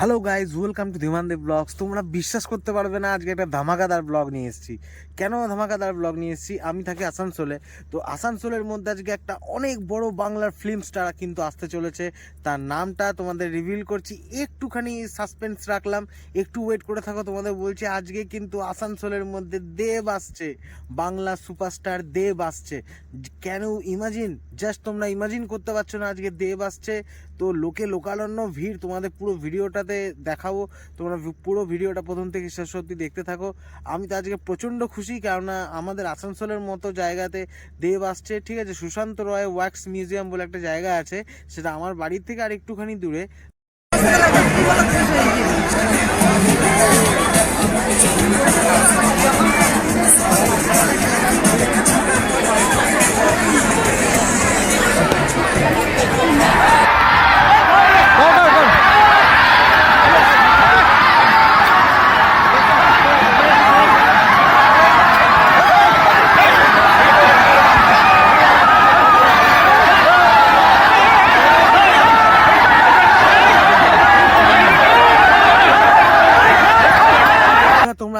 Hello guys welcome to Dhimandev blogs তোমরা বিশ্বাস করতে পারবে না, আজকে একটা ধামাকাদার ব্লগ নিয়ে এসেছি। কেন ধামাকাদার ব্লগ নিয়ে এসেছি? আমি থাকি আসানসোলে। তো আসানসোলের মধ্যে আজকে একটা অনেক বড় বাংলার ফিল্ম স্টার কিন্তু আসতে চলেছে। তার নামটা তোমাদের রিভিল করছি। একটুখানি সাসপেন্স রাখলাম। একটু ওয়েট করে থাকো, তোমাদের বলছি আজকে কিন্তু আসানসোলের মধ্যে দেব আসছে। বাংলা সুপারস্টার দেব আসছে। কেন? ইমাজিন জাস্ট তোমরা ইমাজিন করতে পারছ না, আজকে দেব আসছে, তো লোকে লোকারণ্য ভিড়, তোমাদের পুরো ভিডিওটাতে দেখাবো, তোমরা পুরো ভিডিওটা প্রথম থেকে শেষ অবধি দেখতে থাকো। আমি তো আজকে প্রচণ্ড খুশি, কেননা আমাদের আসানসোলের মতো জায়গাতে দেব আসছে, ঠিক আছে, সুশান্ত রয় ওয়াক্স মিউজিয়াম বলে একটা জায়গা আছে, সেটা আমার বাড়ির থেকে আর একটুখানি দূরে।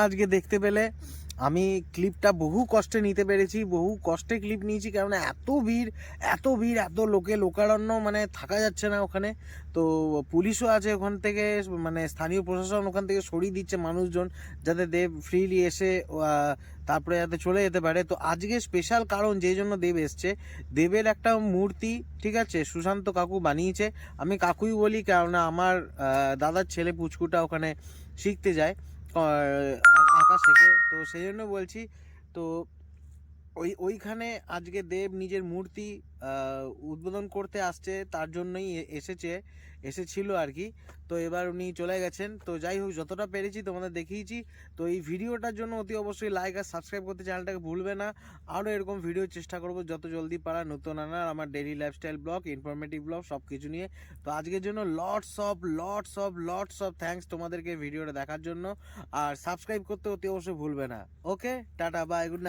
তোমরা আজকে দেখতে পেলে, আমি ক্লিপটা বহু কষ্টে নিতে পেরেছি, বহু কষ্টে ক্লিপ নিয়েছি কারণ এত ভিড় এত ভিড়, এত লোকে লোকারণ্য মানে থাকা যাচ্ছে না ওখানে। তো পুলিশও আছে ওখান থেকে মানে স্থানীয় প্রশাসন ওখান থেকে সরিয়ে দিচ্ছে মানুষজন যাতে দেব ফ্রিলি এসে তারপরে যাতে চলে যেতে পারে। তো আজকে স্পেশাল কারণ যেই জন্য দেব এসছে, দেবের একটা মূর্তি, ঠিক আছে, সুশান্ত কাকু বানিয়েছে। আমি কাকুই বলি কেননা আমার দাদার ছেলে পুচকুটা ওখানে শিখতে যায়। আঁকা শেখে তো সেই জন্য বলছি তো ওই, ওইখানে আজকে দেব নিজের মূর্তি উদ্বোধন করতে আসছে, তার জন্যই এসেছে, এসেছিল আর কি তো এবার উনি চলে গেছেন। তো যাই হোক, যতটা পেরেছি তোমাদের দেখিয়েছি। তো এই ভিডিওটার জন্য অতি অবশ্যই লাইক আর সাবস্ক্রাইব করতে চ্যানেলটাকে ভুলবে না। আরও এরকম ভিডিও চেষ্টা করব যত জলদি পারা নতুন আনার আমার daily lifestyle blog informative blog সব কিছু নিয়ে। তো আজকের জন্য lots of lots of lots of thanks তোমাদেরকে ভিডিওটা দেখার জন্য। আর সাবস্ক্রাইব করতে অতি অবশ্যই ভুলবে না। Okay tata bye good night